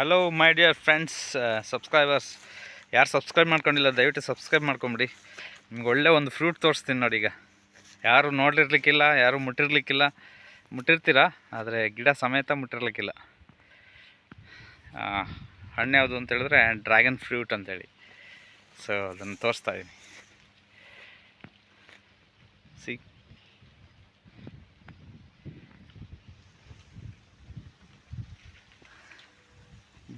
Hello my dear friends subscribers ಯಾರು subscribe ಮಾಡ್ಕೊಂಡಿಲ್ಲ, ದಯವಿಟ್ಟು ಸಬ್ಸ್ಕ್ರೈಬ್ ಮಾಡ್ಕೊಂಬಿಡಿ. ನಿಮ್ಗೆ ಒಳ್ಳೆ ಒಂದು ಫ್ರೂಟ್ ತೋರಿಸ್ತೀನಿ ನೋಡಿ ಈಗ. ಯಾರು ನೋಡಿರ್ಲಿಕ್ಕಿಲ್ಲ ಯಾರು ಮುಟ್ಟಿರ್ಲಿಕ್ಕಿಲ್ಲ. ಮುಟ್ಟಿರ್ತೀರಾ? ಆದರೆ ಗಿಡ ಸಮೇತ ಮುಟ್ಟಿರ್ಲಿಕ್ಕಿಲ್ಲ. ಹಣ್ಣು ಯಾವುದು ಅಂತ ಹೇಳಿದ್ರೆ ಡ್ರ್ಯಾಗನ್ ಫ್ರೂಟ್ ಅಂತೇಳಿ. ಸೊ ಅದನ್ನು ತೋರಿಸ್ತಾ ಇದ್ದೀನಿ ಸಿ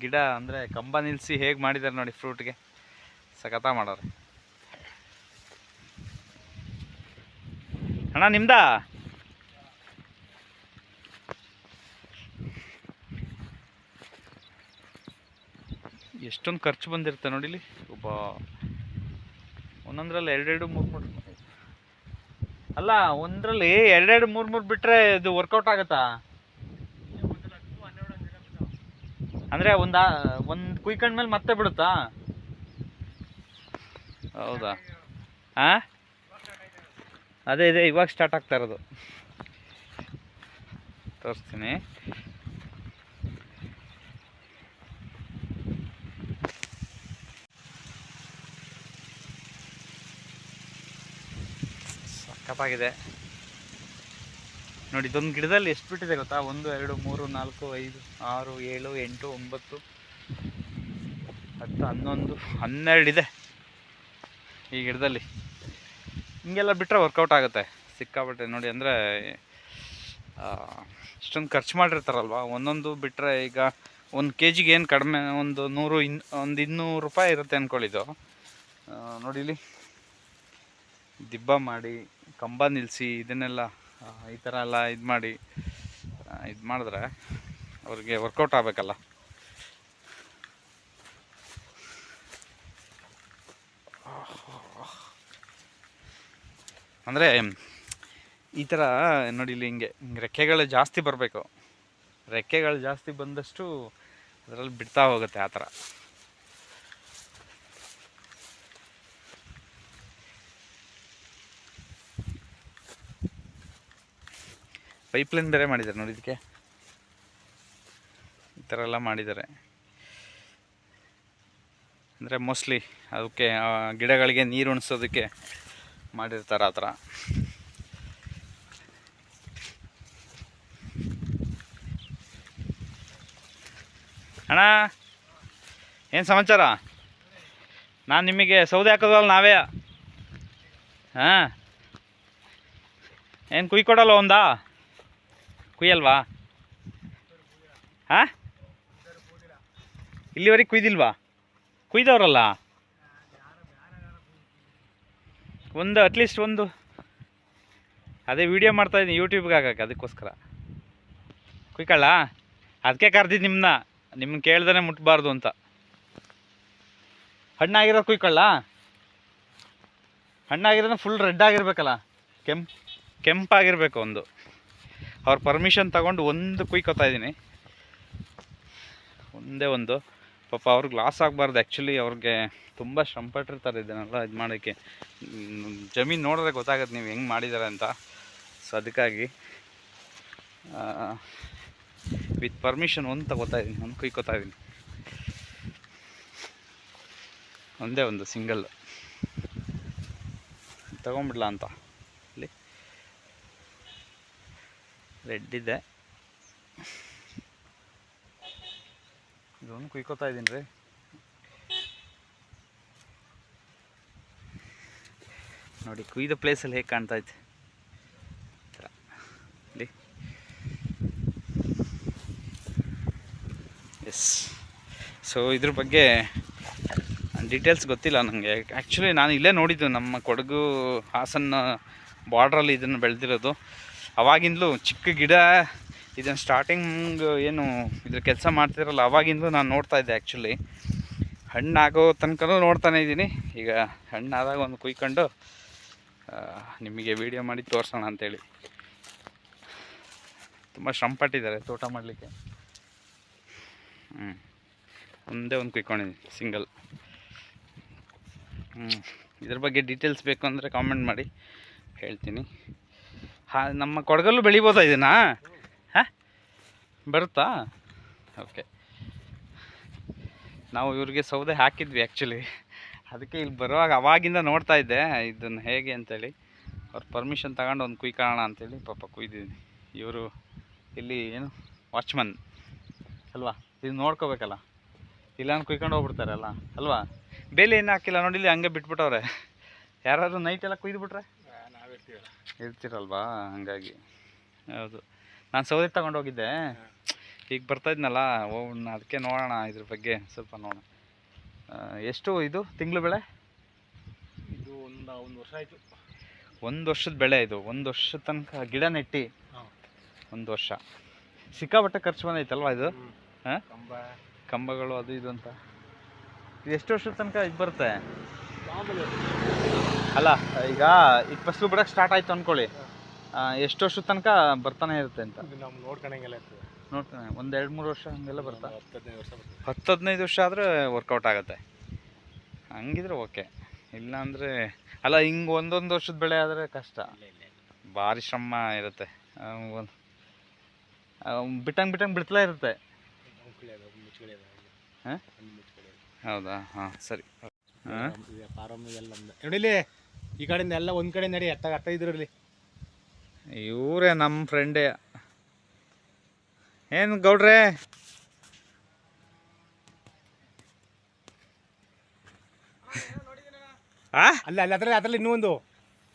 ಗಿಡ ಅಂದರೆ ಕಂಬ ನಿಲ್ಲಿಸಿ ಹೇಗೆ ಮಾಡಿದ್ದಾರೆ ನೋಡಿ ಫ್ರೂಟ್ಗೆ. ಸಖತ ಮಾಡೋರು. ಅಣ್ಣ, ನಿಮ್ದಾ? ಎಷ್ಟೊಂದು ಖರ್ಚು ಬಂದಿರುತ್ತೆ ಇಲ್ಲಿ. ಒಬ್ಬ ಒಂದೊಂದ್ರಲ್ಲಿ ಎರಡೆರಡು, ಮೂರು ಮೂರು. ಅಲ್ಲ, ಒಂದರಲ್ಲಿ ಎರಡೆರಡು, ಮೂರು ಮೂರು ಬಿಟ್ಟರೆ ಇದು ವರ್ಕೌಟ್ ಆಗುತ್ತಾ? ಅಂದರೆ ಒಂದು ಒಂದು ಕುಯ್ಕೊಂಡ್ಮೇಲೆ ಮತ್ತೆ ಬಿಡುತ್ತಾ? ಹೌದಾ? ಹಾಂ ಅದೇ ಇದೆ ಇವಾಗ ಸ್ಟಾರ್ಟ್ ಆಗ್ತಾ ಇರೋದು. ತೋರಿಸ್ತೀನಿ. ಸಖತ್ತಾಗಿದೆ. ನೋಡಿ, ಇದೊಂದು ಗಿಡದಲ್ಲಿ ಎಷ್ಟು ಬಿಟ್ಟಿದೆ ಗೊತ್ತಾ? ಒಂದು, ಎರಡು, ಮೂರು, ನಾಲ್ಕು, ಐದು, ಆರು, ಏಳು, ಎಂಟು, ಒಂಬತ್ತು, ಹತ್ತು, ಹನ್ನೊಂದು ಹನ್ನೆರಡಿದೆ ಈ ಗಿಡದಲ್ಲಿ. ಹಿಂಗೆಲ್ಲ ಬಿಟ್ಟರೆ ವರ್ಕೌಟ್ ಆಗುತ್ತೆ. ಸಿಕ್ಕಾಪಟ್ಟೆ ನೋಡಿ, ಅಂದರೆ ಇಷ್ಟೊಂದು ಖರ್ಚು ಮಾಡಿರ್ತಾರಲ್ವ? ಒಂದೊಂದು ಬಿಟ್ಟರೆ ಈಗ ಒಂದು ಕೆ ಜಿಗೆ ಏನು ಕಡಿಮೆ, ಒಂದು ನೂರು ಇನ್, ಒಂದು ಇನ್ನೂರು ರೂಪಾಯಿ ಇರುತ್ತೆ ಅಂದ್ಕೊಳ್ಳಿದ್ದು ನೋಡಿಲಿ ದಿಬ್ಬ ಮಾಡಿ, ಕಂಬ ನಿಲ್ಲಿಸಿ ಇದನ್ನೆಲ್ಲ ಈ ಥರ ಎಲ್ಲ ಇದು ಮಾಡಿ ಇದು ಮಾಡಿದ್ರೆ ಅವ್ರಿಗೆ ವರ್ಕೌಟ್ ಆಗಬೇಕಲ್ಲ. ಅಂದರೆ ಈ ಥರ ನೋಡಿ ಇಲ್ಲಿ ಹಿಂಗೆ ರೆಕ್ಕೆಗಳು ಜಾಸ್ತಿ ಬರಬೇಕು. ರೆಕ್ಕೆಗಳು ಜಾಸ್ತಿ ಬಂದಷ್ಟು ಅದರಲ್ಲಿ ಬಿಡ್ತಾ ಹೋಗುತ್ತೆ ಆ ಥರ ಪೈಪ್ಲೈನ್ ಬೇರೆ ಮಾಡಿದ್ದಾರೆ ನೋಡಿ ಇದಕ್ಕೆ. ಈ ಥರ ಎಲ್ಲ ಮಾಡಿದ್ದಾರೆ. ಅಂದರೆ ಮೋಸ್ಟ್ಲಿ ಅದಕ್ಕೆ ಗಿಡಗಳಿಗೆ ನೀರು ಉಣಿಸೋದಕ್ಕೆ ಮಾಡಿರ್ತಾರೆ ಆ ಥರ. ಅಣ್ಣ, ಏನು ಸಮಾಚಾರ? ನಾನು ನಿಮಗೆ ಸೌದೆ ಹಾಕೋದಲ್ಲ ನಾವೇ. ಹಾಂ? ಏನು ಕುಯ್ಕೊಡಲ್ಲ ಒಂದಾ? ಕುಯ್ಯಲ್ವಾ? ಹಾಂ? ಇಲ್ಲಿವರೆಗೆ ಕುಯ್ದಿಲ್ವಾ? ಕುಯ್ದವ್ರಲ್ಲ? ಒಂದು ಅಟ್ಲೀಸ್ಟ್ ಒಂದು. ಅದೇ ವಿಡಿಯೋ ಮಾಡ್ತಾಯಿದ್ದೀನಿ ಯೂಟ್ಯೂಬ್ಗೆ ಹಾಕಕ್ಕೆ ಅದಕ್ಕೋಸ್ಕರ. ಕುಯ್ಕಳ ಅದಕ್ಕೆ ಕರ್ದಿದ್ದು ನಿಮ್ಮನ್ನ ನಿಮ್ಮನ್ನ ಕೇಳ್ದೇ ಮುಟ್ಬಾರ್ದು ಅಂತ. ಹಣ್ಣಾಗಿರೋ ಕುಯ್ಕೊಳ್ಳ? ಹಣ್ಣಾಗಿರೋದು ಫುಲ್ ರೆಡ್ ಆಗಿರ್ಬೇಕಲ್ಲ? ಕೆಂಪ್, ಕೆಂಪಾಗಿರಬೇಕು ಒಂದು. ಅವ್ರ ಪರ್ಮಿಷನ್ ತಗೊಂಡು ಒಂದು ಕುಯ್ಕೋತಾ ಇದ್ದೀನಿ. ಒಂದೇ ಒಂದು. ಪಾಪ ಅವ್ರಿಗೆ ಲಾಸ್ ಆಗಬಾರ್ದು ಆ್ಯಕ್ಚುಲಿ ಅವ್ರಿಗೆ ತುಂಬ ಶ್ರಮಪಟ್ಟಿರ್ತಾರೆ ಇದನ್ನೆಲ್ಲ ಇದು ಮಾಡೋಕ್ಕೆ. ಜಮೀನು ನೋಡಿದ್ರೆ ಗೊತ್ತಾಗುತ್ತೆ ನೀವು ಹೆಂಗೆ ಮಾಡಿದ್ದಾರೆ ಅಂತ. ಸೊ ಅದಕ್ಕಾಗಿ ವಿತ್ ಪರ್ಮಿಷನ್ ಒಂದು ತಗೋತಾ ಇದ್ದೀನಿ. ಒಂದು ಕುಯ್ಕೋತಾ ಇದ್ದೀನಿ. ಒಂದೇ ಒಂದು ಸಿಂಗಲ್ ತಗೊಂಬಿಡ್ಲಾ ಅಂತ ಇಲ್ಲಿ ರೆಡ್ ಇದೆ. ಇದೊಂದು ಕುಯ್ಕೋತಾ ಇದ್ದೀನಿ ರೀ. ನೋಡಿ, ಕುಯ್ದ ಪ್ಲೇಸಲ್ಲಿ ಹೇಗೆ ಕಾಣ್ತಾ ಐತೆ. ಎಸ್ ಸೊ ಇದ್ರ ಬಗ್ಗೆ ಡೀಟೇಲ್ಸ್ ಗೊತ್ತಿಲ್ಲ ನನಗೆ ಆ್ಯಕ್ಚುಲಿ ನಾನು ಇಲ್ಲೇ ನೋಡಿದ್ದು ನಮ್ಮ ಕೊಡಗು ಹಾಸನ ಬಾರ್ಡ್ರಲ್ಲಿ ಇದನ್ನು ಬೆಳೆದಿರೋದು. ಅವಾಗಿಂದಲೂ ಚಿಕ್ಕ ಗಿಡ, ಇದನ್ನು ಸ್ಟಾರ್ಟಿಂಗ್ ಏನು ಇದ್ರ ಕೆಲಸ ಮಾಡ್ತಿರಲ್ಲ ಅವಾಗಿಂದಲೂ ನಾನು ನೋಡ್ತಾ ಇದ್ದೆ ಆ್ಯಕ್ಚುಲಿ ಹಣ್ಣಾಗೋ ತನಕನೂ ನೋಡ್ತಾನೆ ಇದ್ದೀನಿ. ಈಗ ಹಣ್ಣಾದಾಗ ಒಂದು ಕುಯ್ಕೊಂಡು ನಿಮಗೆ ವಿಡಿಯೋ ಮಾಡಿ ತೋರಿಸೋಣ ಅಂತೇಳಿ. ತುಂಬ ಶ್ರಮ ಪಟ್ಟಿದ್ದಾರೆ ತೋಟ ಮಾಡಲಿಕ್ಕೆ. ಹ್ಞೂ ಒಂದೇ ಒಂದು ಕುಯ್ಕೊಂಡಿದ್ದೀನಿ ಸಿಂಗಲ್ ಹ್ಞೂ ಇದ್ರ ಬಗ್ಗೆ ಡೀಟೇಲ್ಸ್ ಬೇಕು ಅಂದರೆ ಕಾಮೆಂಟ್ ಮಾಡಿ, ಹೇಳ್ತೀನಿ. ಹಾ, ನಮ್ಮ ಕೊಡಗಲ್ಲೂ ಬೆಳಿಬೋದಾ ಇದನ್ನ? ಹಾಂ? ಬರುತ್ತಾ? ಓಕೆ ನಾವು ಇವ್ರಿಗೆ ಸೌದೆ ಹಾಕಿದ್ವಿ ಆ್ಯಕ್ಚುಲಿ ಅದಕ್ಕೆ ಇಲ್ಲಿ ಬರುವಾಗ ಅವಾಗಿಂದ ನೋಡ್ತಾ ಇದ್ದೆ, ಇದನ್ನು ಹೇಗೆ ಅಂತೇಳಿ. ಅವ್ರ ಪರ್ಮಿಷನ್ ತಗೊಂಡು ಒಂದು ಕುಯ್ಕೊಳ್ಳೋಣ ಅಂತೇಳಿ ಪಾಪ ಕುಯ್ದಿದ್ದೀನಿ. ಇವರು ಇಲ್ಲಿ ಏನು ವಾಚ್ಮನ್ ಅಲ್ವಾ? ಇದು ನೋಡ್ಕೋಬೇಕಲ್ಲ. ಇಲ್ಲ ಅಂತ ಕುಯ್ಕೊಂಡು ಹೋಗ್ಬಿಡ್ತಾರಲ್ಲ ಅಲ್ವಾ? ಬೇಲಿ ಏನು ಹಾಕಿಲ್ಲ ನೋಡಿ, ಇಲ್ಲಿ ಹಂಗೆ ಬಿಟ್ಬಿಟ್ಟವ್ರೆ. ಯಾರಾದರೂ ನೈಟ್ ಎಲ್ಲ ಕುಯ್ದುಬಿಟ್ರೆ ನಾವಿರ್ತೀವಲ್ಲ. ಇರ್ತಿರಲ್ವಾ ಹಂಗಾಗಿ. ಹೌದು. ನಾನು ಸೌದೆ ತಗೊಂಡೋಗಿದ್ದೆ ಈಗ ಬರ್ತಾ ಇದ್ನಲ್ಲ ಹೋಗೋಣ ಅದಕ್ಕೆ ನೋಡೋಣ ಇದ್ರ ಬಗ್ಗೆ ಸ್ವಲ್ಪ ನೋಡೋಣ. ಎಷ್ಟು ಇದು ತಿಂಗಳು ಬೆಳೆ? ಇದು ಒಂದು ಒಂದು ವರ್ಷ ಆಯಿತು. ಒಂದು ವರ್ಷದ ಬೆಳೆ ಇದು. ಒಂದು ವರ್ಷದ ತನಕ ಗಿಡ ನೆಟ್ಟಿ. ಒಂದು ವರ್ಷ. ಸಿಕ್ಕಾಪಟ್ಟೆ ಖರ್ಚು ಬಂದೈತಲ್ವಾ ಇದು? ಹಾಂ? ಕಂಬ. ಕಂಬಗಳು ಅದು ಇದು ಅಂತ. ಇದು ಎಷ್ಟು ವರ್ಷದ ತನಕ ಇದು ಬರುತ್ತೆ? ಅಲ್ಲ ಈಗ ಈಗ ಫಸ್ಲು ಬಿಡಕ್ಕೆ ಸ್ಟಾರ್ಟ್ ಆಯ್ತು ಅನ್ಕೊಳ್ಳಿ. ಎಷ್ಟು ವರ್ಷದ ತನಕ ಬರ್ತಾನೆ ಇರುತ್ತೆ ಅಂತ. ಇದು ನಾವು ನೋಡ್ಕೊಂಡಂಗೆಲ್ಲ ಇರ್ತದೆ. ನೋಡ್ತಾನೆ ಒಂದು ಎರಡು ಮೂರು ವರ್ಷ ಹಂಗೆಲ್ಲ ಬರ್ತಾ. ಹತ್ತು ಹದಿನೈದು ವರ್ಷ ಬರ್ತದೆ. ಹತ್ತು ಹದಿನೈದು ವರ್ಷ ಆದರೆ ವರ್ಕೌಟ್ ಆಗುತ್ತೆ. ಹಂಗಿದ್ರೆ ಓಕೆ ಇಲ್ಲ ಅಂದರೆ ಅಲ್ಲ ಹಿಂಗೆ ಒಂದೊಂದು ವರ್ಷದ ಬೆಳೆ ಆದರೆ ಕಷ್ಟ. ಭಾರಿ ಶ್ರಮ ಇರುತ್ತೆ. ಬಿಟ್ಟಂಗೆ ಬಿಟ್ಟಂಗೆ ಬಿಡ್ತಲೇ ಇರುತ್ತೆ. ಹಾಂ? ಹೌದಾ? ಹಾಂ ಸರಿ. ಹಾಂ? ನಮ್ದು. ನೋಡಿಲಿ ಈ ಕಡೆಯಿಂದ ಎಲ್ಲ ಒಂದು ಕಡೆ ನಡಿ ಅತ್ತ ಅತ್ತ ಇದ್ರಲ್ಲಿ ಇವರೇ ನಮ್ಮ ಫ್ರೆಂಡೇ ಏನು ಗೌಡ್ರೆ? ಆ? ಅಲ್ಲ ಅಲ್ಲಿ ಅದರಲ್ಲಿ ಅದ್ರಲ್ಲಿ ಇನ್ನೂ ಒಂದು.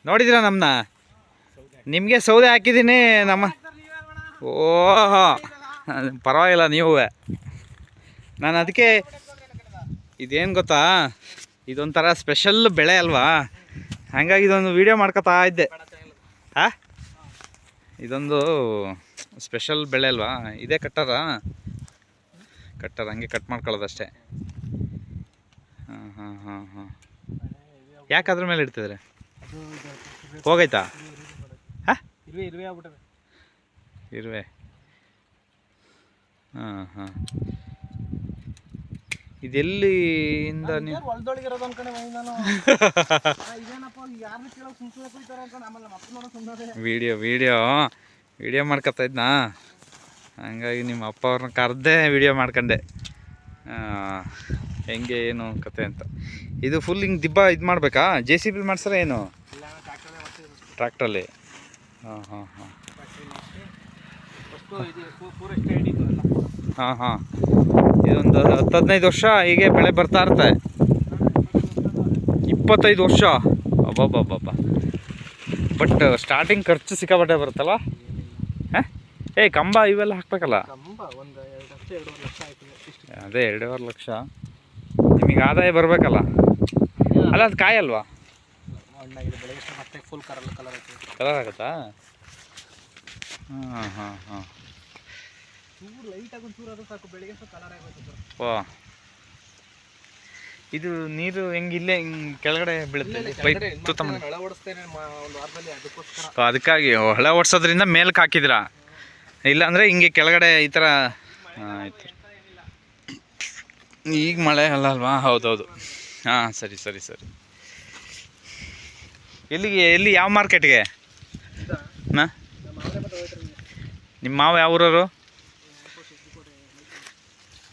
ನೋಡಿದಿರಾ ನಮ್ಮನ್ನ ನಿಮಗೆ ಸೌದೆ ಹಾಕಿದ್ದೀನಿ ನಮ್ಮ ಓಹೋ ಪರವಾಗಿಲ್ಲ ನೀವು. ನಾನು ಅದಕ್ಕೆ ಇದೇನು ಗೊತ್ತಾ? ಇದೊಂಥರ ಸ್ಪೆಷಲ್ ಬೆಳೆ ಅಲ್ವಾ? ಹಾಗಾಗಿ ಇದೊಂದು ವಿಡಿಯೋ ಮಾಡ್ಕೊತಾ ಇದ್ದೆ. ಹಾ? ಇದೊಂದು ಸ್ಪೆಷಲ್ ಬೆಳೆ ಅಲ್ವಾ? ಇದೇ ಕಟ್ಟರ ಕಟ್ಟಾರ ಹಂಗೆ ಕಟ್ ಮಾಡ್ಕೊಳ್ಳೋದಷ್ಟೇ. ಹಾಂ ಹಾಂ ಹಾಂ ಹಾಂ. ಯಾಕೆ ಅದ್ರ ಮೇಲೆ ಇಡ್ತಿದ್ರೆ? ಹೋಗೈತಾ? ಹಾ? ಇರುವೆ. ಹಾಂ ಹಾಂ. ಇದೆಲ್ಲಿಂದ ನೀವು ಹೊಲ್ದೊಳಗಿರೋದು ಅನ್ಕೊಂಡೆ ಮೈ ನಾನು. ಇದೇನಪ್ಪ ಯಾರನ್ನ ಕೇಳೋ ಸುಮ್ಮನೆ ಕುಯ್ತಾರೆ ಅನ್ಕೊಂಡು. ಆಮೇಲೆ ನಮ್ಮ ಅಪ್ಪ ನೋಡೋ ಸುಮ್ಮನೆ ವಿಡಿಯೋ ವಿಡಿಯೋ. ವಿಡಿಯೋ ಮಾಡ್ಕೊತಾ ಇದ್ನಾ? ಹಂಗಾಗಿ ನಿಮ್ಮ ಅಪ್ಪ ಅವ್ರನ್ನ ಕರೆದೇ ವಿಡಿಯೋ ಮಾಡ್ಕೊಂಡೆ. ಹೆಂಗೆ ಏನು ಕತೆ ಅಂತ. ಇದು ಫುಲ್ ಹಿಂಗೆ ದಿಬ್ಬ ಇದು ಮಾಡಬೇಕಾ? ಜೆ ಸಿ ಬಿ ಮಾಡ್ಸರ ಏನು? ಟ್ರ್ಯಾಕ್ಟ್ರಲ್ಲಿ ಹಾಂ ಹಾಂ ಹಾಂ. ಹಾಂ ಹಾಂ. ಇದೊಂದು ಹತ್ತು ಹದಿನೈದು ವರ್ಷ ಹೀಗೆ ಬೆಳೆ ಬರ್ತಾ ಇರುತ್ತೆ. ಇಪ್ಪತ್ತೈದು ವರ್ಷ. ಅಬ್ಬಬ್ಬಬ್ಬಬ್ಬ. ಬಟ್ ಸ್ಟಾರ್ಟಿಂಗ್ ಖರ್ಚು ಸಿಕ್ಕಾಪಟ್ಟೆ ಬರುತ್ತಲ್ಲ? ಹಾಂ? ಏ ಕಂಬ ಇವೆಲ್ಲ ಹಾಕ್ಬೇಕಲ್ಲ? ಕಂಬ ಒಂದು ಎರಡು ಲಕ್ಷ ಎರಡೂವರೆ ಲಕ್ಷ ಆಯ್ತು ಇಷ್ಟು. ಅದೇ ಎರಡೂವರೆ ಲಕ್ಷ. ನಿಮಗೆ ಆದಾಯ ಬರಬೇಕಲ್ಲ? ಅಲ್ಲ ಅದು ಕಾಯಲ್ವಾ? ಹಣ್ಣಾಗಿದೆ ಬೆಳಗ್ಗೆ ಮತ್ತೆ ಫುಲ್ ಕಲರ್ ಕಲರ್ ಆಯ್ತು ಕಲರ್ ಆಗುತ್ತಾ? ಹಾಂ ಹಾಂ ಹಾಂ. ಚೂರು ಲೈಟ್ ಆಗಿ ಒಂಚೂರು ಅದು ಸಾಕು ಬೆಳಿಗ್ಗೆ ಸ್ವಲ್ಪ ಕಲರ್ ಆಗೋಯ್ತು ವಾ. ಇದು ನೀರು ಹೆಂಗೆ ಇಲ್ಲೇ ಹಿಂಗೆ ಕೆಳಗಡೆ ಬೀಳುತ್ತೆ? ಪೈಪ್ ಒಂದು ವಾರದಲ್ಲಿ ಅದಕ್ಕೋಸ್ಕರ. ಅದಕ್ಕಾಗಿ ಹೊಳೆ ಓಡಿಸೋದ್ರಿಂದ ಮೇಲಕ್ಕೆ ಹಾಕಿದ್ರಾ? ಇಲ್ಲಾಂದರೆ ಹಿಂಗೆ ಕೆಳಗಡೆ ಈ ಥರ ಆಯ್ತು. ಈಗ ಮಳೆ ಅಲ್ಲ ಅಲ್ವಾ? ಹೌದೌದು. ಹಾಂ ಸರಿ ಸರಿ ಸರಿ. ಎಲ್ಲಿಗೆ ಎಲ್ಲಿ ಯಾವ ಮಾರ್ಕೆಟ್ಗೆ ನಮ್ಮ ಹೋಯ್ತಾರೆ ನಿಮ್ಮ ಮಾವ ಯಾವ ಊರವರು?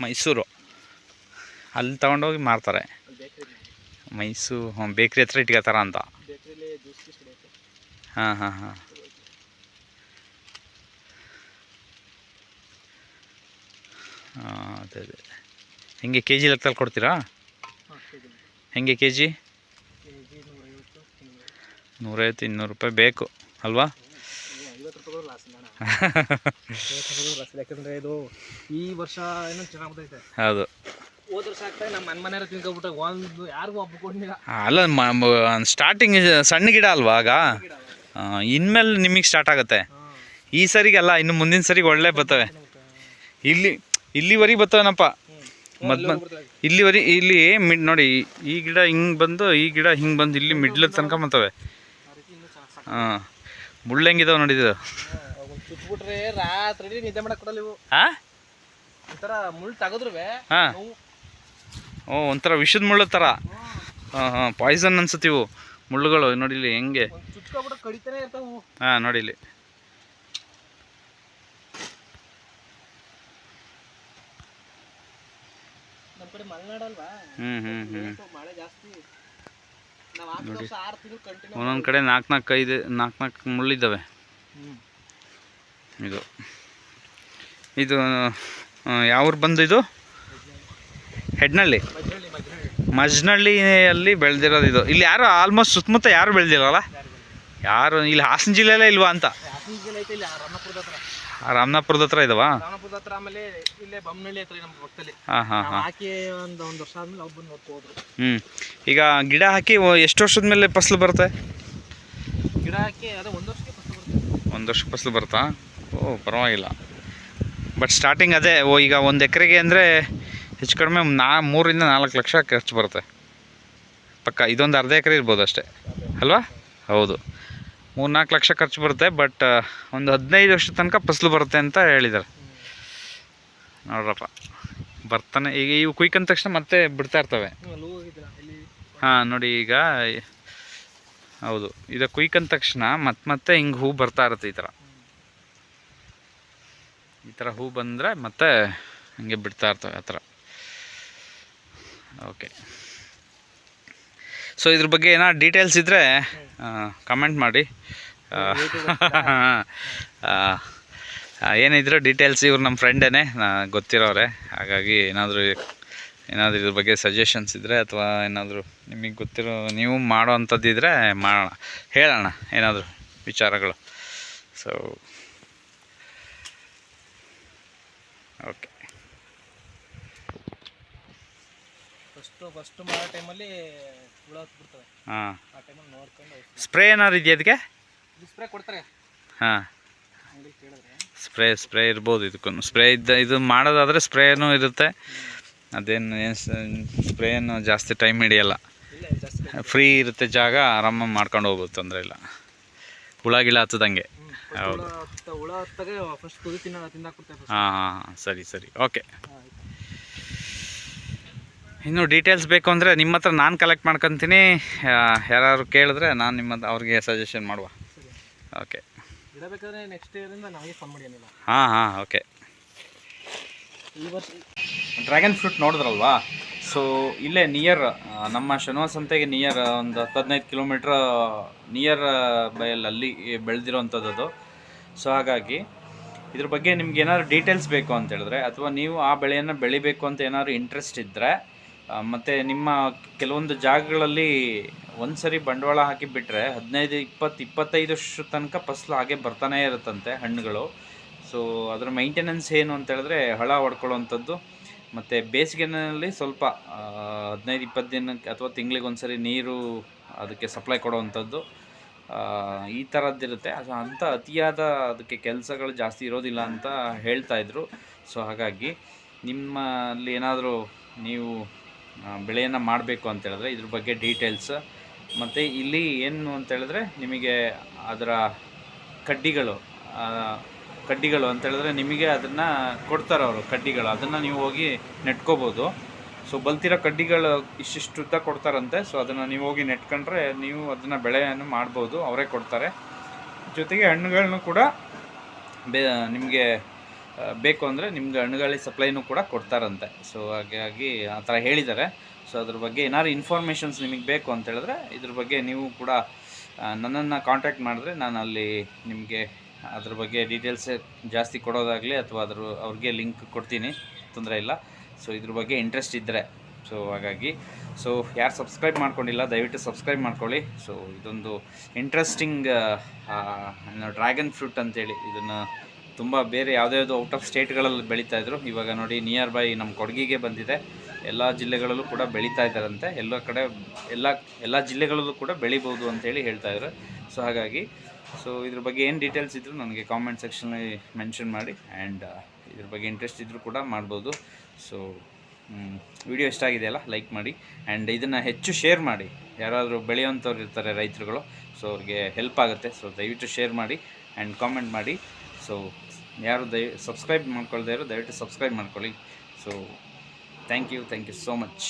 ಮೈಸೂರು. ಅಲ್ಲಿ ತಗೊಂಡೋಗಿ ಮಾರ್ತಾರೆ. ಮೈಸೂರು ಹ್ಞೂ ಬೇಕ್ರಿ ಹತ್ರ ಇಟ್ಕೋತಾರ ಅಂತ. ಹಾಂ ಹಾಂ ಹಾಂ. ಹಾಂ, ಅದೇ ಅದೇ. ಹೆಂಗೆ ಕೆ ಜಿ ಲೆಕ್ಕದಲ್ಲಿ ಕೊಡ್ತೀರಾ? ಹೆಂಗೆ ಕೆ ಜಿ? ನೂರೈವತ್ತು, ಇನ್ನೂರು ರೂಪಾಯಿ ಬೇಕು, ಅಲ್ವಾ? ರೂಪಾಯಿ ಲಾಸ್ ನಾನು ಲಾಸ್ ಯಾಕಂದರೆ ಇದು ಈ ವರ್ಷ ಏನೋ ಚೆನ್ನಾಗಿ ಹೌದು. ಹೋದ ವರ್ಷ ಆಗ್ತಾ ನಮ್ಮ ಮನೆ ಮನೆಯವ್ರು ತಿನ್ಕೊಬಿಟ್ರೆ ಒಂದು ಯಾರಿಗೂ ಹಬ್ಬ ಕೊಡ್ಲಿಲ್ಲ. ಅಲ್ಲ ಸ್ಟಾರ್ಟಿಂಗ್ ಸಣ್ಣ ಗಿಡ ಅಲ್ವಾ ಆಗ? ಇನ್ಮೇಲೆ ನಿಮಗೆ ಸ್ಟಾರ್ಟ್ ಆಗುತ್ತೆ. ಈ ಸರಿಗೆ ಅಲ್ಲ ಇನ್ನು ಮುಂದಿನ ಸರಿಗೆ ಒಳ್ಳೆ ಬರ್ತವೆ. ಇಲ್ಲಿ ಇಲ್ಲಿವರೆಗೆ ಬರ್ತವೇನಪ್ಪ? ಮದ್ ಇಲ್ಲಿವರೆ ಇಲ್ಲಿ ಮಿಡ್ ನೋಡಿ ಈ- ಈ ಗಿಡ ಹಿಂಗೆ ಬಂದು ಈ ಗಿಡ ಹಿಂಗೆ ಬಂದು ಇಲ್ಲಿ ಮಿಡ್ಲ ತನಕ ಬರ್ತವೆ. ಹಾಂ. ಮುಳ್ಳಂಗಿದಾವೆ ನೋಡಿದ ಚುಟ್ಬಿಟ್ರೆ ರಾತ್ರಿ ನಿದ್ದೆ ಮಾಡಕ್ ಕೊಡಲ್ಲ ಇವು ಹಾಂ ಒಂಥರ ಮುಳ್ಳು ತೆಗೆದ್ರು ಹಾಂ. ಓ ಒಂಥರ ವಿಷದ ಮುಳ್ಳು ಥರ ಹಾಂ ಹಾ ಪಾಯ್ಸನ್ ಅನ್ಸುತ್ತೆ ಇವು ಮುಳ್ಳುಗಳು ನೋಡಿಲಿ ಹೆಂಗೆ. ಹಾಂ ನೋಡಿಲಿ ಹ್ಞೂ ಹ್ಞೂ ಹ್ಞೂ ಮಳೆ ಜಾಸ್ತಿ. ಕಂಟಿನ್ಯೂ ಒಂದೊಂದು ಕಡೆ ನಾಲ್ಕು ನಾಲ್ಕು ಐದು ನಾಲ್ಕು ನಾಲ್ಕು ಮುಳ್ಳಿದ್ದಾವೆ. ಇದು. ಇದು ಯಾವ್ರು ಯಾವ ಬಂದು ಇದು? ಹೆಡ್ನಳ್ಳಿ. ಮಜ್ನಳ್ಳಿಯಲ್ಲಿ ಬೆಳೆದಿರೋದು ಇದು. ಇಲ್ಲಿ ಯಾರು ಆಲ್ಮೋಸ್ಟ್ ಸುತ್ತಮುತ್ತ ಯಾರು ಬೆಳೆದಿರಲ್ಲ ಯಾರು ಇಲ್ಲಿ ಹಾಸನ ಜಿಲ್ಲೆಯಲ್ಲೇ ಇಲ್ವಾ ಅಂತ? ರಾಮನಾಪುರದ ಹತ್ರ ಇದಾವಾ? ರಾಮಪುರದ ಹತ್ರ ಆಮೇಲೆ ಇಲ್ಲೇ ಬೊಮ್ಮನಹಳ್ಳಿ ಹತ್ರ ನಮ್ಮ ಪಕ್ಕದಲ್ಲಿ. ಹಾಂ ಹಾಂ ಹಾಕಿ ಒಂದು ಒಂದು ವರ್ಷ ಆದ್ಮೇಲೆ ಅವ್ರು ಬಂದು ನೋಡ್ಕೊ ಹೋದ್ರು. ಹ್ಞೂ ಈಗ ಗಿಡ ಹಾಕಿ ಎಷ್ಟು ವರ್ಷದ ಮೇಲೆ ಫಸಲು ಬರುತ್ತೆ? ಗಿಡ ಹಾಕಿ ಅದೇ ಒಂದು ವರ್ಷಕ್ಕೆ ಫಸಲು ಬರುತ್ತೆ. ಒಂದು ವರ್ಷ ಫಸಲು ಬರುತ್ತಾ? ಓ ಪರವಾಗಿಲ್ಲ. ಬಟ್ ಸ್ಟಾರ್ಟಿಂಗ್ ಅದೇ ಓ ಈಗ ಒಂದು ಎಕರೆಗೆ ಅಂದರೆ ಹೆಚ್ಚು ಕಡಿಮೆ ನಾ ಮೂರಿಂದ ನಾಲ್ಕು ಲಕ್ಷ ಖರ್ಚು ಬರುತ್ತೆ. ಪಕ್ಕ ಇದೊಂದು ಅರ್ಧ ಎಕರೆ ಇರ್ಬೋದು ಅಷ್ಟೇ. ಅಲ್ವಾ? ಹೌದು. ಮೂರು ನಾಲ್ಕು ಲಕ್ಷ ಖರ್ಚು ಬರುತ್ತೆ ಬಟ್ ಒಂದು ಹದಿನೈದು ವರ್ಷದ ತನಕ ಫಸಲು ಬರುತ್ತೆ ಅಂತ ಹೇಳಿದ್ದಾರೆ. ನೋಡ್ರಪ್ಪ, ಬರ್ತಾನೆ, ಈಗ ಇವು ಕುಯ್ಕೊಂಡ ತಕ್ಷಣ ಮತ್ತೆ ಬಿಡ್ತಾ ಇರ್ತವೆ. ಹಾಂ, ನೋಡಿ ಈಗ, ಹೌದು ಇದು ಕುಯ್ಕೊಂಡ ತಕ್ಷಣ ಮತ್ತೆ ಮತ್ತೆ ಹಿಂಗೆ ಹೂ ಬರ್ತಾ ಇರುತ್ತೆ ಈ ಥರ. ಈ ಥರ ಹೂ ಬಂದರೆ ಮತ್ತೆ ಹಂಗೆ ಬಿಡ್ತಾ ಇರ್ತವೆ ಆ ಥರ. ಓಕೆ ಸೊ ಇದ್ರ ಬಗ್ಗೆ ಏನಾದ್ರು ಡೀಟೇಲ್ಸ್ ಇದ್ದರೆ ಕಮೆಂಟ್ ಮಾಡಿ. ಏನಿದ್ರು ಡೀಟೇಲ್ಸ್ ಇವ್ರು ನಮ್ಮ ಫ್ರೆಂಡೇನೆ ಗೊತ್ತಿರೋರೆ. ಹಾಗಾಗಿ ಏನಾದರೂ ಏನಾದರೂ ಇದ್ರ ಬಗ್ಗೆ ಸಜೆಷನ್ಸ್ ಇದ್ದರೆ ಅಥವಾ ಏನಾದರೂ ನಿಮಗೆ ಗೊತ್ತಿರೋ, ನೀವು ಮಾಡೋ ಅಂಥದ್ದಿದ್ರೆ ಮಾಡೋಣ. ಹೇಳೋಣ ಏನಾದರೂ ವಿಚಾರಗಳು. ಸೊ ಓಕೆ ಫಸ್ಟು ಫಸ್ಟ್ ಮಾಡೋ ಟೈಮಲ್ಲಿ ಹುಳ ಹತ್ಬಿಡ್ತವೆ ಹಾಂ. ಆ ಟೈಮಲ್ಲಿ ನೋಡ್ಕೊಂಡು ಸ್ಪ್ರೇ ಏನಾದ್ರು ಇದೆಯಾ ಅದಕ್ಕೆ ಸ್ಪ್ರೇ ಕೊಡ್ತಾರೆ. ಹಾಂ. ಅಂಗಡಿ ಕೇಳಿದ್ರೆ. ಸ್ಪ್ರೇ ಸ್ಪ್ರೇ ಇರ್ಬೋದು ಇದಕ್ಕೂ ಸ್ಪ್ರೇ ಇದ್ದ ಇದು ಮಾಡೋದಾದರೆ ಸ್ಪ್ರೇನೂ ಇರುತ್ತೆ. ಅದೇನು ಏನು ಸ್ಪ್ರೇ ಏನು ಜಾಸ್ತಿ ಟೈಮ್ ಹಿಡಿಯಲ್ಲ. ಇಲ್ಲ ಜಾಸ್ತಿ ಫ್ರೀ ಇರುತ್ತೆ ಜಾಗ ಆರಾಮಾಗಿ ಮಾಡ್ಕೊಂಡು ಹೋಗ್ಬೋದು ತೊಂದರೆ ಇಲ್ಲ. ಹುಳ ಗಿಳ ಹತ್ತದಂಗೆ. ಹೌದು. ಹುಳ ಹತ್ತ ಹುಳ ಹತ್ತಾಗ ಫಸ್ಟ್ ಕುದಿ ತಿನ್ನ ತಿಂದಾಕ್ಬಿಡ್ತಾರೆ ಫಸ್ಟ್ ಹಾಂ ಹಾಂ ಹಾಂ. ಸರಿ ಸರಿ. ಓಕೆ ಇನ್ನು ಡೀಟೇಲ್ಸ್ ಬೇಕು ಅಂದರೆ ನಿಮ್ಮ ಹತ್ರ ನಾನು ಕಲೆಕ್ಟ್ ಮಾಡ್ಕೊತೀನಿ. ಯಾರು ಕೇಳಿದ್ರೆ ನಾನು ನಿಮ್ಮ ಅವ್ರಿಗೆ ಸಜೆಷನ್ ಮಾಡುವ. ಓಕೆ ನೆಕ್ಸ್ಟ್ ಹಾಂ ಹಾಂ ಓಕೆ ಈ ವರ್ಷ ಡ್ರ್ಯಾಗನ್ ಫ್ರೂಟ್ ನೋಡಿದ್ರಲ್ವಾ? ಸೊ ಇಲ್ಲೇ ನಿಯರ್ ನಮ್ಮ ಶನಿವಾರ ಸಂತೆಗೆ ನಿಯರ್ ಒಂದು ಹತ್ತು ಹದಿನೈದು ಕಿಲೋಮೀಟ್ರ್ ನಿಯರ್ ಬೈಯಲ್ಲಿ ಅಲ್ಲಿ ಬೆಳೆದಿರೋವಂಥದ್ದು ಅದು. ಸೊ ಹಾಗಾಗಿ ಇದ್ರ ಬಗ್ಗೆ ನಿಮ್ಗೆ ಏನಾದ್ರು ಡೀಟೇಲ್ಸ್ ಬೇಕು ಅಂತ ಹೇಳಿದ್ರೆ ಅಥವಾ ನೀವು ಆ ಬೆಳೆಯನ್ನು ಬೆಳಿಬೇಕು ಅಂತ ಏನಾದ್ರು ಇಂಟ್ರೆಸ್ಟ್ ಇದ್ದರೆ ಮತ್ತು ನಿಮ್ಮ ಕೆಲವೊಂದು ಜಾಗಗಳಲ್ಲಿ ಒಂದು ಸರಿ ಬಂಡವಾಳ ಹಾಕಿ ಬಿಟ್ಟರೆ ಹದಿನೈದು, ಇಪ್ಪತ್ತು, ಇಪ್ಪತ್ತೈದು ತನಕ ಫಸಲು ಹಾಗೆ ಬರ್ತಾನೇ ಇರುತ್ತಂತೆ ಹಣ್ಣುಗಳು. ಸೊ ಅದರ ಮೈಂಟೆನೆನ್ಸ್ ಏನು ಅಂತ ಹೇಳಿದ್ರೆ ಹಳ ಹೊಡ್ಕೊಳ್ಳೋವಂಥದ್ದು. ಮತ್ತು ಬೇಸಿಗೆನಲ್ಲಿ ಸ್ವಲ್ಪ ಹದಿನೈದು, ಇಪ್ಪತ್ತು ದಿನಕ್ಕೆ ಅಥವಾ ತಿಂಗಳಿಗೆ ಒಂದ್ಸರಿ ನೀರು ಅದಕ್ಕೆ ಸಪ್ಲೈ ಕೊಡುವಂಥದ್ದು. ಈ ಥರದ್ದಿರುತ್ತೆ ಅದು ಅಂಥ ಅತಿಯಾದ ಅದಕ್ಕೆ ಕೆಲಸಗಳು ಜಾಸ್ತಿ ಇರೋದಿಲ್ಲ ಅಂತ ಹೇಳ್ತಾಯಿದ್ರು ಸೊ ಹಾಗಾಗಿ ನಿಮ್ಮಲ್ಲಿ ಏನಾದರೂ ನೀವು ಬೆಳೆಯನ್ನು ಮಾಡಬೇಕು ಅಂತ ಹೇಳಿದ್ರೆ ಇದ್ರ ಬಗ್ಗೆ ಡೀಟೇಲ್ಸ್ ಮತ್ತು ಇಲ್ಲಿ ಏನು ಅಂತ ಹೇಳಿದ್ರೆ ನಿಮಗೆ ಅದರ ಕಡ್ಡಿಗಳು ಕಡ್ಡಿಗಳು ಅಂತ ಹೇಳಿದ್ರೆ ನಿಮಗೆ ಅದನ್ನು ಕೊಡ್ತಾರೆ ಅವರು ಕಡ್ಡಿಗಳು. ಅದನ್ನು ನೀವು ಹೋಗಿ ನೆಟ್ಕೋಬೋದು. ಸೊ ಬಲ್ತಿರೋ ಕಡ್ಡಿಗಳು ಇಷ್ಟಿಷ್ಟು ಉದ್ದ ಕೊಡ್ತಾರಂತೆ. ಸೊ ಅದನ್ನು ನೀವು ಹೋಗಿ ನೆಟ್ಕೊಂಡ್ರೆ ನೀವು ಅದನ್ನು ಬೆಳೆಯನ್ನು ಮಾಡ್ಬೋದು. ಅವರೇ ಕೊಡ್ತಾರೆ. ಜೊತೆಗೆ ಹಣ್ಣುಗಳನ್ನು ಕೂಡ ಬೇ, ನಿಮಗೆ ಬೇಕು ಅಂದರೆ ನಿಮ್ಗೆ ಹಣ್ಣುಗಳ ಸಪ್ಲೈನೂ ಕೂಡ ಕೊಡ್ತಾರಂತೆ. ಸೊ ಹಾಗಾಗಿ ಆ ಥರ ಹೇಳಿದ್ದಾರೆ. ಸೊ ಅದ್ರ ಬಗ್ಗೆ ಏನಾದ್ರು ಇನ್ಫಾರ್ಮೇಷನ್ಸ್ ನಿಮಗೆ ಬೇಕು ಅಂತ ಹೇಳಿದ್ರೆ ಇದ್ರ ಬಗ್ಗೆ ನೀವು ಕೂಡ ನನ್ನನ್ನು ಕಾಂಟ್ಯಾಕ್ಟ್ ಮಾಡಿದ್ರೆ ನಾನು ಅಲ್ಲಿ ನಿಮಗೆ ಅದ್ರ ಬಗ್ಗೆ ಡೀಟೇಲ್ಸ್ ಜಾಸ್ತಿ ಕೊಡೋದಾಗಲಿ ಅಥವಾ ಅದ್ರ ಅವ್ರಿಗೆ ಲಿಂಕ್ ಕೊಡ್ತೀನಿ, ತೊಂದರೆ ಇಲ್ಲ. ಸೊ ಇದ್ರ ಬಗ್ಗೆ ಇಂಟ್ರೆಸ್ಟ್ ಇದ್ದರೆ ಸೊ ಹಾಗಾಗಿ ಸೊ ಯಾರು ಸಬ್ಸ್ಕ್ರೈಬ್ ಮಾಡ್ಕೊಂಡಿಲ್ಲ, ದಯವಿಟ್ಟು ಸಬ್ಸ್ಕ್ರೈಬ್ ಮಾಡ್ಕೊಳ್ಳಿ. ಸೊ ಇದೊಂದು ಇಂಟ್ರೆಸ್ಟಿಂಗ್ ಡ್ರ್ಯಾಗನ್ ಫ್ರೂಟ್ ಅಂತೇಳಿ ಇದನ್ನು ತುಂಬ ಬೇರೆ ಯಾವುದ್ಯಾವುದೋ ಔಟ್ ಆಫ್ ಸ್ಟೇಟ್ಗಳಲ್ಲಿ ಬೆಳೀತಾ ಇದ್ರು. ಇವಾಗ ನೋಡಿ ನಿಯರ್ ಬೈ ನಮ್ಮ ಕೊಡಗಿಗೆ ಬಂದಿದೆ. ಎಲ್ಲ ಜಿಲ್ಲೆಗಳಲ್ಲೂ ಕೂಡ ಬೆಳೀತಾ ಇದ್ದಾರಂತೆ. ಎಲ್ಲ ಕಡೆ ಎಲ್ಲ ಎಲ್ಲ ಜಿಲ್ಲೆಗಳಲ್ಲೂ ಕೂಡ ಬೆಳಿಬೋದು ಅಂತೇಳಿ ಹೇಳ್ತಾ ಇದ್ರು. ಸೊ ಹಾಗಾಗಿ ಸೊ ಇದ್ರ ಬಗ್ಗೆ ಏನು ಡೀಟೇಲ್ಸ್ ಇದ್ದರೂ ನನಗೆ ಕಾಮೆಂಟ್ ಸೆಕ್ಷನಲ್ಲಿ ಮೆನ್ಷನ್ ಮಾಡಿ ಆ್ಯಂಡ್ ಇದ್ರ ಬಗ್ಗೆ ಇಂಟ್ರೆಸ್ಟ್ ಇದ್ದರೂ ಕೂಡ ಮಾಡ್ಬೋದು. ಸೊ ವಿಡಿಯೋ ಇಷ್ಟ ಆಗಿದೆಯಲ್ಲ ಲೈಕ್ ಮಾಡಿ ಆ್ಯಂಡ್ ಇದನ್ನು ಹೆಚ್ಚು ಶೇರ್ ಮಾಡಿ. ಯಾರಾದರೂ ಬೆಳೆಯೋಂಥವ್ರು ಇರ್ತಾರೆ ರೈತರುಗಳು ಸೊ ಅವ್ರಿಗೆ ಹೆಲ್ಪ್ ಆಗುತ್ತೆ. ಸೊ ದಯವಿಟ್ಟು ಶೇರ್ ಮಾಡಿ ಆ್ಯಂಡ್ ಕಾಮೆಂಟ್ ಮಾಡಿ. ಸೊ ಯಾರು ದಯ ಸಬ್ಸ್ಕ್ರೈಬ್ ಮಾಡ್ಕೊಳ್ದೇ ಇರೋ ದಯವಿಟ್ಟು ಸಬ್ಸ್ಕ್ರೈಬ್ ಮಾಡ್ಕೊಳ್ಳಿ. So thank you thank you so much